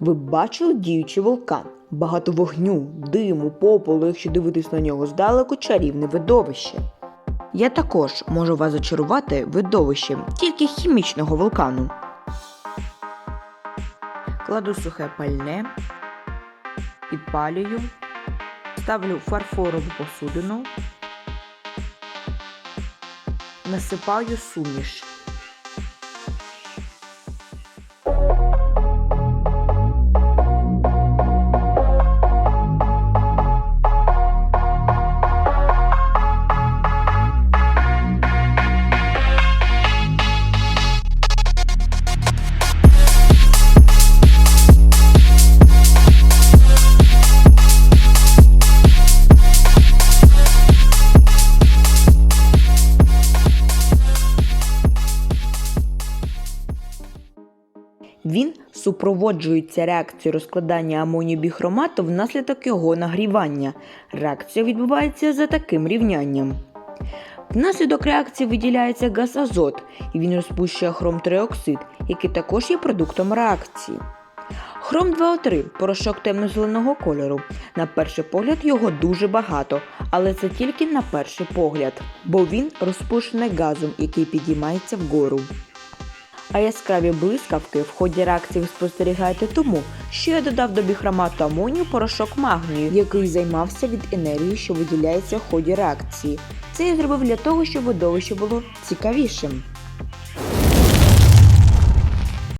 Ви бачили діючий вулкан? Багато вогню, диму, попелу, якщо дивитись на нього здалеку, чарівне видовище. Я також можу вас зачарувати видовищем тільки хімічного вулкану. Кладу сухе пальне, підпалюю, ставлю фарфорову посудину, насипаю суміш. Він супроводжується реакцією розкладання амонію біхромату внаслідок його нагрівання. Реакція відбувається за таким рівнянням. Внаслідок реакції виділяється газ азот, і він розпущує хром 3 який також є продуктом реакції. Хром 2О3 – порошок темно-зеленого кольору. На перший погляд його дуже багато, але це тільки на перший погляд, бо він розпущений газом, який підіймається вгору. А яскраві блискавки в ході реакції ви спостерігаєте тому, що я додав до біхромату амонію порошок магнію, який займався від енергії, що виділяється в ході реакції. Це я зробив для того, щоб видовище було цікавішим.